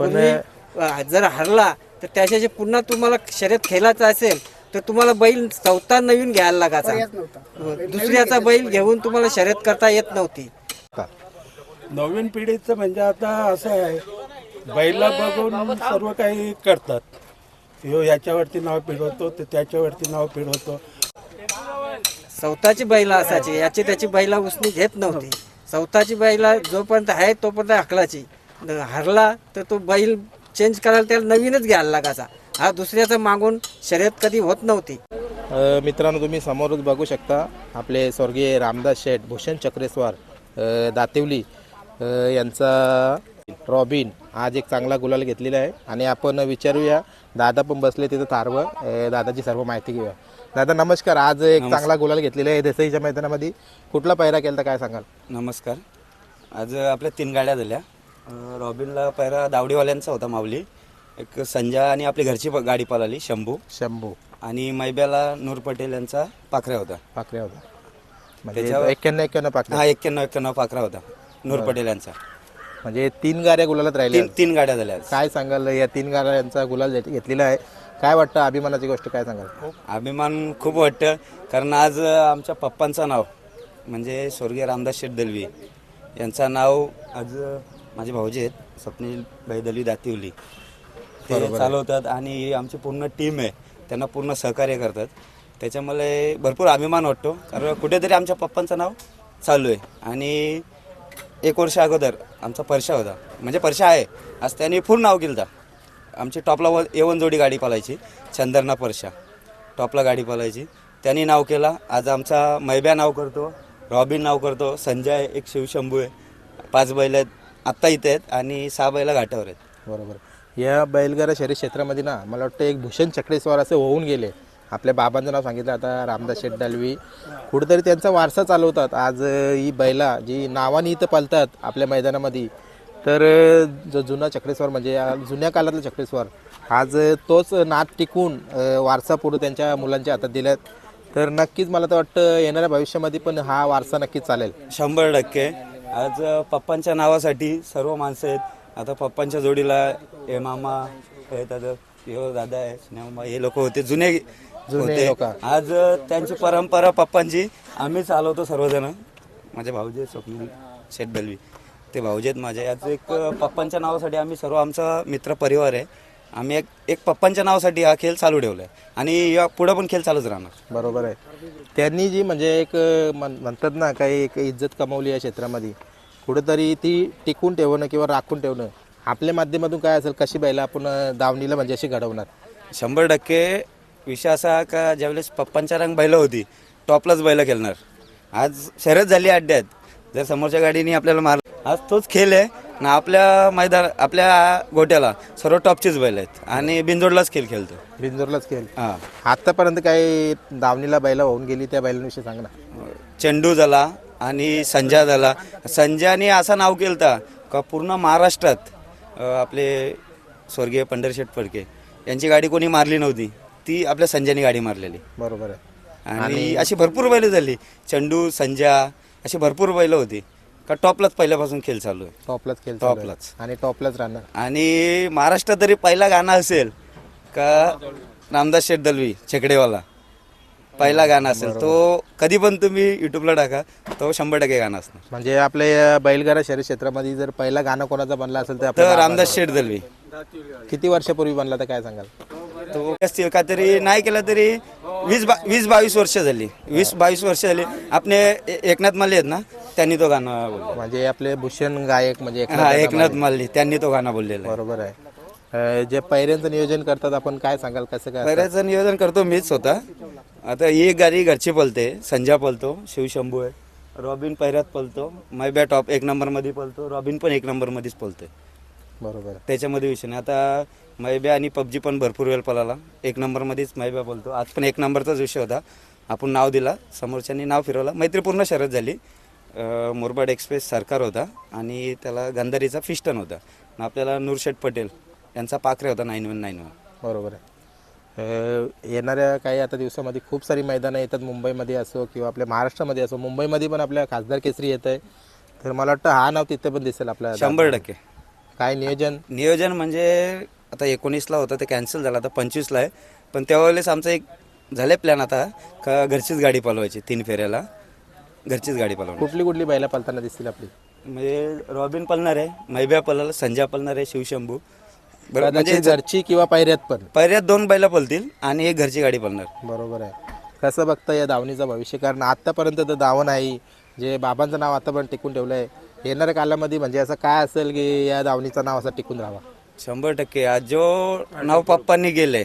पण जर हरला तर त्याच्याशी पुन्हा तुम्हाला शर्यत खेळायचं असेल तर तुम्हाला बैल चौथा नवीन घ्यायला लागायचा. दुसऱ्याचा बैल घेऊन तुम्हाला शर्यत करता येत नव्हती. नवीन पिढीचं म्हणजे आता असं आहे बैला बघून सर्व काही करतात. ह्यो याच्यावरती नाव पिढवतो ते त्याच्यावरती नाव पिढवतो चौथाची बैला असायची याची त्याची बैला उसनी घेत नव्हती. चौथाची बैला जोपर्यंत आहे तोपर्यंत हकलाची हरला तर तो बैल चेंज करायला त्याला नवीनच घ्यायला लागायचा. हा दुसऱ्याचा मागून शर्यत कधी होत नव्हती. मित्रांनो तुम्ही समोरच बघू शकता आपले स्वर्गीय रामदास शेठ भूषण चक्रेश्वर दातिवली यांचा रॉबिन आज एक चांगला गुलाल घेतलेला आहे. आणि आपण विचारूया दादा पण बसले तिथं तारवं दादाची सर्व माहिती घेऊया. दादा नमस्कार. आज एक चांगला गुलाल घेतलेला आहे देसाईच्या मैदानामध्ये. कुठला पैरा केला तर काय सांगाल? नमस्कार. आज आपल्या तीन गाड्या झाल्या. रॉबिनला पहिला दावडीवाल्यांचा होता माऊली. एक संजा आणि आपली घरची प- गाडी पळाली शंभू. शंभू. आणि मैब्याला नूर पटेल यांचा पाखऱ्या होता. पाकऱ्या होता. म्हणजे एक्क्याण्णव एक्क्याण्णव पाकऱ्या हा एक्क्याण्णव एक्क्याण्णव पाखरा होता नूर पटेल यांचा. म्हणजे तीन गाड्या गुलालात राहिल्या. तीन तीन गाड्या झाल्या आज. काय सांगाल या तीन गाड्यांचा गुलाल घेत- घेतलेला आहे. काय वाटतं अभिमानाची गोष्ट काय सांगाल? अभिमान खूप वाटतं कारण आज अं, आमच्या पप्पांचं नाव म्हणजे स्वर्गीय रामदास शेठ दलवी यांचं नाव आज अं, माझे भाऊजी आहेत स्वप्नील भाई दलवी दातिवली. ते चालवतात आणि ही आमची पूर्ण टीम आहे. त्यांना पूर्ण सहकार्य करतात. त्याच्यामुळे भरपूर अभिमान वाटतो. कारण कुठेतरी आमच्या पप्पांचं नाव चालू आहे. आणि एक वर्ष अगोदर आमचा परशा होता. म्हणजे परशा आहे. आज त्यांनी फुल नाव केलं आमची टॉपला व येवन जोडी गाडी पालायची चंदरना परशा. टॉपला गाडी पालायची त्यांनी नाव केला. आज आमचा मैब्या नाव करतो. रॉबिन नाव करतो. संजय एक शिवशंभू आहे. पाच बैल आहेत. आत्ता इथे आहेत आणि सहा बैल घाटावर आहेत. बरोबर. या बैलगाडा शहरी क्षेत्रामध्ये ना मला वाटतं एक भूषण चक्रेश्वर असे होऊन गेले. आपल्या बाबांचं नाव सांगितलं आता रामदास शेठ दलवी कुठेतरी त्यांचा वारसा चालवतात. आज ही बैला जी नावाने इथं पालतात आपल्या मैदानामध्ये. तर जो जुना चक्रेश्वर म्हणजे जुन्या काळातला चक्रेश्वर आज तोच नाद टिकून वारसा पुढे त्यांच्या मुलांच्या हातात दिल्यात. तर नक्कीच मला तर वाटतं येणाऱ्या भविष्यामध्ये पण हा वारसा नक्कीच चालेल. शंभर टक्के. आज पप्पांच्या नावासाठी सर्व माणसं आहेत. आता पप्पांच्या जोडीला हे मामा हे दादा हे दादा आहे स्नेहमामा, हे लोक होते जुने होते. लोकं. आज त्यांची परंपरा पप्पांची आम्ही चालवतो सर्वजण. माझे भाऊजी स्वप्नील शेठ दलवी ते भाऊजी आहेत माझे. आज एक पप्पांच्या नावासाठी आम्ही सर्व आमचा मित्र परिवार आहे. आम्ही एक एक पप्पांच्या नावासाठी हा खेळ चालू ठेवला आहे आणि या पुढं पण खेळ चालूच राहणार. बरोबर आहे. त्यांनी जी म्हणजे एक म्हण- म्हणतात ना काही एक इज्जत कमवली या क्षेत्रामध्ये कुठेतरी ती टिकून ठेवणं किंवा राखून ठेवणं आपल्या माध्यमातून काय असेल कशी बैला आपण दावणीला म्हणजे अशी घडवणार? शंभर टक्के विषय असा का ज्यावेळेस पप्पांच्या रंग बैलं होती टॉपलाच बैलं खेळणार. आज शर्यत झाली अड्ड्यात जर समोरच्या गाडीने आपल्याला मार आज तोच खेळ आहे. ना आपल्या मैदान आपल्या गोट्याला सर्व टॉपचीच बैल आहेत. आणि बिनजोडलाच खेळ खेळतो बिंजोरलाच खेळ. हां. आतापर्यंत काही दावणीला बैला होऊन गेली त्या बैलांविषयी सांग ना. चेंडू झाला आणि संजय झाला. संजयने असं नाव केलं का पूर्ण महाराष्ट्रात अं, आपले स्वर्गीय पंढरशेठ फडके यांची गाडी कोणी मारली नव्हती. ती आपल्या संजयने गाडी मारलेली. बरोबर आहे. आणि अशी भरपूर बैलं झाली. चंडू संजा अशी भरपूर बैलं होती. का टॉपलाच पहिल्यापासून खेळ चालू आहे. टॉपलाच खेळ चालू आहे. टॉपलाच. आणि टॉपलाच राहणार. आणि महाराष्ट्रात तरी पहिला गाणं असेल का रामदास शेठ दलवी छेकडेवाला पहिला गाणं असेल तो कधी पण तुम्ही युट्यूबला टाका तो शंभर टक्के गाणं असणार. म्हणजे आपल्या बैलगाडा शहरी क्षेत्रामध्ये जर पहिला गाणं कोणाचा बनला असेल तर तर आपल्या रामदास शेठ दलवी. किती वर्षापूर्वी बनला तर काय सांगाल? तो असतील का तरी नाही केला तरी वीस बा वीस बावीस वर्ष झाली. वीस बावीस वर्ष झाली. आपले ए- एकनाथ माले आहेत ना? त्यांनी तो गाणं बोलला म्हणजे आपले भूषण गायक म्हणजे एकनाथ हा दादा एकनाथ माले त्यांनी तो गाणं बोललेला आहे. बरोबर आहे. अं, जे पैऱ्यांचं नियोजन करतात आपण काय सांगाल कसं काय बऱ्याच नियोजन करतो मीच होता आता ही एक गाडी घरची पलते संजा पलतो शिवशंभू आहे. रॉबिन पैऱ्यात पलतो मैब्या टॉप एक नंबरमध्ये पलतो रॉबिन पण एक नंबरमध्येच पलतोय. बरोबर आहे. त्याच्यामध्ये विषय नाही. आता मैब्या आणि पबजी पण भरपूर वेळ पळाला. एक नंबरमध्येच मैब्या बोलतो आज पण एक नंबरचाच विषय होता. आपण नाव दिला समोरच्यांनी नाव फिरवलं. मैत्रीपूर्ण शर्यत झाली. मुरबाड एक्सप्रेस सरकार होता आणि त्याला गंधारीचा फिस्टन होता. आणि आपल्याला नूरशेठ पटेल यांचा पाखरे होता नाईन वन नाईन वन बरोबर आहे. अं, येणाऱ्या काही आता दिवसामध्ये खूप सारी मैदानं येतात मुंबईमध्ये असो किंवा आपल्या महाराष्ट्रामध्ये असो. मुंबईमध्ये पण आपल्या खासदार केसरी येत आहे. तर मला वाटतं हा नाव तिथे पण दिसेल आपल्या शंभर टक्के. काय नियोजन? नियोजन म्हणजे आता एकोणीसला होतं ते कॅन्सल झालं आता पंचवीसला आहे. पण त्यावेळेस आमचं एक झाले प्लॅन आता का घरचीच गाडी पळवायची तीन फेऱ्याला. घरचीच गाडी पळवणार कुठली कुठली बैला पलताना दिसतील आपली? म्हणजे रॉबिन पळणार आहे मैब्या पळाला संजय पळणार आहे शिवशंभू. बरं कदाचित म्हणजे घरची किंवा पायऱ्यात पण. पहिल्यात दोन बैला पळतील आणि एक घरची गाडी पळणार बरोबर आहे. कसं बघता या धावणीचं भविष्य? कारण आत्तापर्यंत तर धावण आहे जे बाबांचं नाव आता पण टिकून ठेवलं आहे येणाऱ्या कालामध्ये म्हणजे असं काय असेल की या धावणीचं नाव असं टिकून राहावा? शंभर टक्के. आज जो नाव पप्पांनी गेले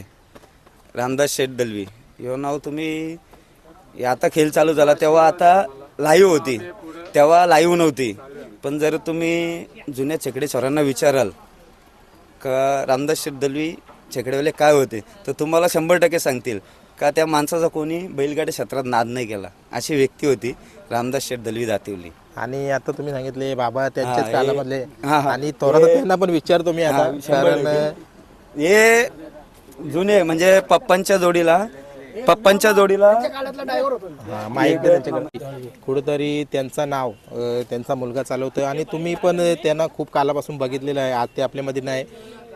रामदास शेठ दलवी ह्यो नाव तुम्ही हे आता खेळ चालू झाला तेव्हा आता लाईव्ह होती. तेव्हा लाईव्ह नव्हती. पण जर तुम्ही जुन्या छेकडे स्वरांना विचाराल का रामदास शेठ दलवी छेकडेवाले काय होते तर तुम्हाला शंभर टक्के सांगतील का त्या माणसाचा कोणी बैलगाडी क्षेत्रात नाद नाही केला. अशी व्यक्ती होती रामदास शेठ दलवी दातिवली. आणि आता तुम्ही सांगितले बाबा त्यांच्याच कालामधले. आणि थोडं त्यांना पण विचारतो मी आता कारण हे जुने म्हणजे पप्पांच्या जोडीला पप्पांच्या जोडीला हा, माईक दे त्यांच्याकडे कुठेतरी त्यांचं नाव अ, त्यांचा मुलगा चालवतोय आणि तुम्ही पण त्यांना खूप कालापासून बघितलेलं आहे. आज ते आपल्यामध्ये नाही.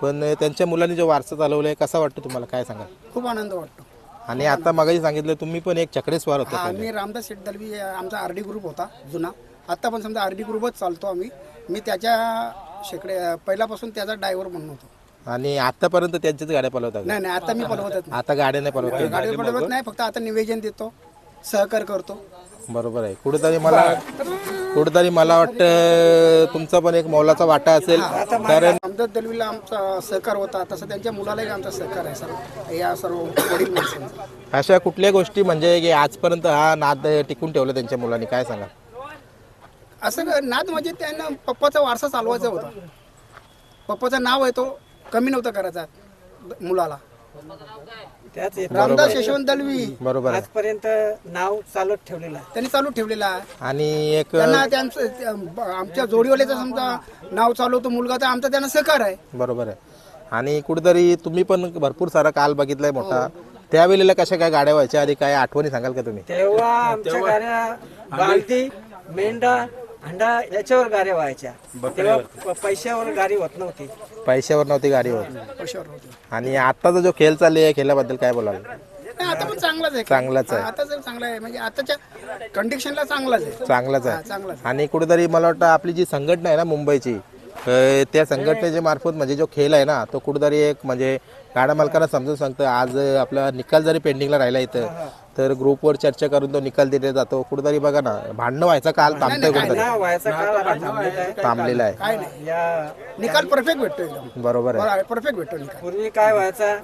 पण त्यांच्या मुलांनी जो वारसा चालवला आहे कसा वाटतो तुम्हाला? काय सांगा खूप आनंद वाटतो. आणि आता मगाशी सांगितलं तुम्ही पण एक चक्रेस्वार होता हा. मी रामदास शेठ दलवी आमचा आर डी ग्रुप होता जुना. आत्ता पण समजा आर डी ग्रुपच चालतो आम्ही. मी त्याच्या शेकडे पहिल्यापासून त्याचा ड्रायव्हर म्हणून होतो. आणि आतापर्यंत त्यांच्याच गाड्या पलवतात. नाही नाही आता मी पलवतच नाही. आता गाड्या नाही पलवत. गाडी पलवत नाही फक्त आता निवेदन देतो सहकार करतो. बरोबर आहे. कुठेतरी मला कुठेतरी मला वाटतं तुमचा पण एक मौलाचा वाटा असेल. कारण रामदास दलवीला आमचा सहकार होता. तसं त्यांच्या मुलालाही आमचा सहकार आहे सर्व या सर्व वडील माणसांचा. अशा कुठल्या गोष्टी म्हणजे की आजपर्यंत हा नाद टिकून ठेवला त्यांच्या मुलांनी? काय सांगा? असं नाद म्हणजे त्यांना पप्पाचा वारसा चालवायचा होता. पप्पाचं नाव आहे तो. कमी नव्हता करायचा मुलाला. त्याच येत रामदास यशवंत दलवी. बरोबर आहे. आजपर्यंत नाव चालत ठेवलेलं आहे. त्यांनी चालू ठेवलेला आहे. आणि एक त्यांना त्यांचं त्या- आमच्या जोडीवाल्याचं समजा नाव चालवतो मुलगा तर आमचा त्यांना सहकार आहे. बरोबर आहे. आणि कुठेतरी तुम्ही पण भरपूर सारा काल बघितलाय मोठा. त्यावेळेला कशा काय गाड्या व्हायच्या आधी काय आठवणी सांगाल का तुम्ही? तेव्हा आमच्या गाड्या बालदी मेंढा हंडा याच्यावर गाड्या व्हायच्या. तेव्हा प- पैशावर गाडी होत नव्हती. पैशावर नव्हती गाडी होत कशावर होतो आणि आत्ताचा जो खेळ चालले आहे खेळाबद्दल काय बोलाल? नाही, आता पण चांगलाच आहे. चांगलाच आहे. आता जर चांगला आहे म्हणजे आताच्या कंडिशनला चांगलाच आहे. चांगलाच हा, आहे. चांगलाच आणि कुठेतरी मला वाटतं आपली जी संघटना आहे ना मुंबईची त्या संघटनेच्या मार्फत म्हणजे जो खेळ आहे ना तो कुठेतरी एक म्हणजे गाड्या मालकांना समजून सांगतं आज आपला निकाल जरी पेंडिंगला राहिला इथं तर ग्रुपवर चर्चा करून तो निकाल दिला जातो. कुठेतरी बघा ना भांडणं व्हायचा काल थांबतोय कुठेतरी. थांबलेला आहे. थांबलेला आहे. काय नाही. या निकाल परफेक्ट भेटतो एकदम. बरोबर आहे. परफेक्ट भेटतो निकाल. पूर्वी काय व्हायचा?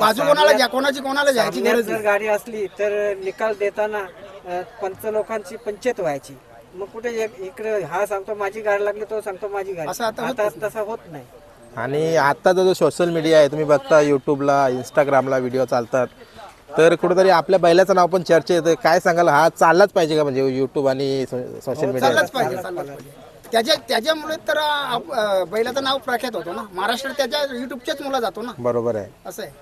बाजू कोणाला ज्या कोणाची कोणाला जायची गरज जर नाही गाडी असली तर निकाल देताना अ, पंच लोकांची पंचायत व्हायची. मग कुठे एक- इकडे हा सांगतो माझी गाडी लागली तो सांगतो माझी गाडी. असं आता तसा होत नाही. आणि आत्ताचा जो सोशल मीडिया आहे तुम्ही बघता युट्यूबला इंस्टाग्रामला व्हिडिओ चालतात. तर कुठेतरी आपल्या बैलाचं नाव पण चर्चेत येतं काय सांगाल? हा चाललाच पाहिजे का म्हणजे युट्यूब आणि सोशल मीडिया चाललाच पाहिजे चाललाच पाहिजे. त्याच्या त्याच्यामुळे तर आप- अं, बैलाचं नाव प्रख्यात होतो ना. महाराष्ट्रात त्याच्या युट्यूबच्याच मुला जातो ना. बरोबर आहे. असं आहे.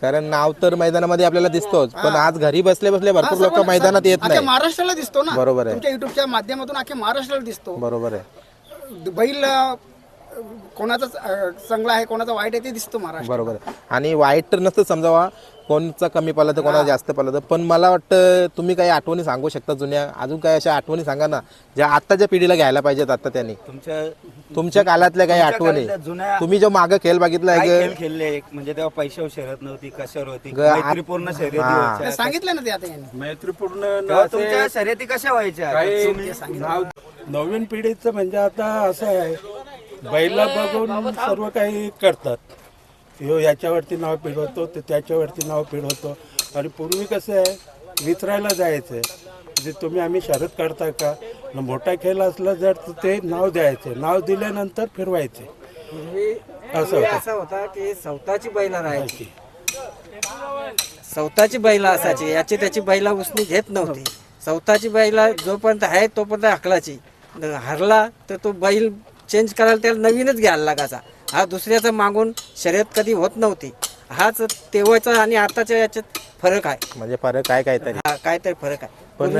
कारण नाव तर मैदानामध्ये आपल्याला दिसतोच पण आज घरी बसले बसले भरपूर लोक मैदानात येत नाही महाराष्ट्राला दिसतो ना. बरोबर आहे. तुमच्या युट्यूबच्या माध्यमातून अख्ख्या महाराष्ट्राला दिसतो. बरोबर आहे. बैल कोणाचा चांगला आहे कोणाचा वाईट आहे ते दिसतो महाराष्ट्र बरोबर आणि वाईट तर नसतं समजावा कोणचा कमी पडला तर कोणाचा जास्त पडला तर. पण मला वाटतं तुम्ही काही आठवणी सांगू शकता जुन्या. अजून काही अशा आठवणी सांगा ना ज्या आत्ताच्या पिढीला घ्यायला पाहिजेत आता त्यांनी. तुमच्या तुमच्या काळातल्या काही आठवणी. काळातल्या जुन्या- तुम्ही जो मागं खेळ बघितला काय आहे खेळ खेळले? म्हणजे तेव्हा पैशावर शर्यत नव्हती कशावर होती? ग- मैत्रीपूर्ण शर्यती हा. व्हायच्या. सांगितलं ना ते आता यांनी. मैत्रीपूर्ण तेव्हा तुमच्या शर्यती कशा व्हायच्या? काही नाव नवीन पिढीचं म्हणजे आता असं आहे. बैला बघून सर्व काही करतात. ह्यो याच्यावरती नाव पिढवतो ते त्याच्यावरती नाव पिढवतो. आणि पूर्वी कसं आहे विचारायला जायचं. म्हणजे तुम्ही आम्ही शरद काढता का? मोठा खेळ असला जर तर ते नाव द्यायचे. नाव दिल्यानंतर फिरवायचे. असं. असा होता की सवताची बैला राहायची सवताची बैला असायची. याची त्याची बैला उसनी घेत नव्हती. सवताची बैला जोपर्यंत आहे तोपर्यंत हकलाची. हरला तर तो बैल चेंज करायला त्याला नवीनच घ्यायला लागायचा. हा दुसऱ्याचा मागून शर्यत कधी होत नव्हती. हाच तेव्हाचा आणि आताच्या याच्यात फरक आहे. म्हणजे फरक काय काहीतरी हा काहीतरी फरक आहे. पण-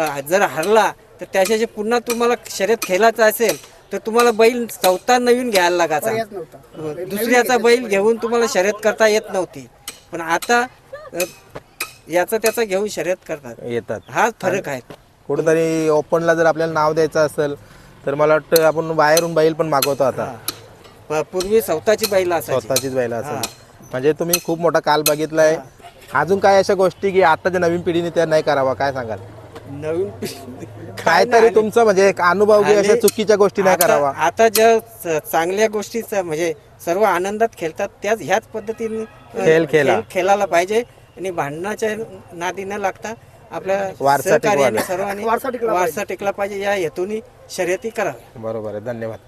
अ, जर हरला तर त्याच्याशी पुन्हा तुम्हाला शर्यत खेळायचं असेल तर तर तुम्हाला बैल चौथा नवीन घ्यायला लागायचा. पर्यायच नव्हता. दुसऱ्याचा बैल घेऊन तुम्हाला शर्यत करता येत नव्हती. पण आता अ, याचा त्याचा घेऊन शर्यत करतात. येतात. हा फरक आहे. कुठेतरी ओपनला जर आपल्याला नाव द्यायचं असेल तर मला वाटतं आपण बाहेरून बैल पण मागवतो आता. प- पूर्वी स्वतःची बैल असायची. स्वतःचीच बैल असेल म्हणजे तुम्ही खूप मोठा काल बघितलाय. अजून काय अशा गोष्टी की आताच्या नवीन पिढीने त्या नाही करावा? काय सांगाल? नवीन पिढी- काहीतरी तुमचं म्हणजे एक अनुभव की अशा आणि चुकीच्या गोष्टी नाही आता- करावा. आता ज्या च- चांगल्या गोष्टी म्हणजे सर्व आनंदात खेळतात त्याच ह्याच पद्धतीने अ, खेळ खेळा. खेळ खेळायला पाहिजे आणि भांडणाच्या नादी न लागता आपल्या वारसा सहकार्याने. सर्वांनी वारसा टिकला वारसा टिकला पाहिजे. या हेतूने शर्यती कराव्या. बरोबर आहे. धन्यवाद.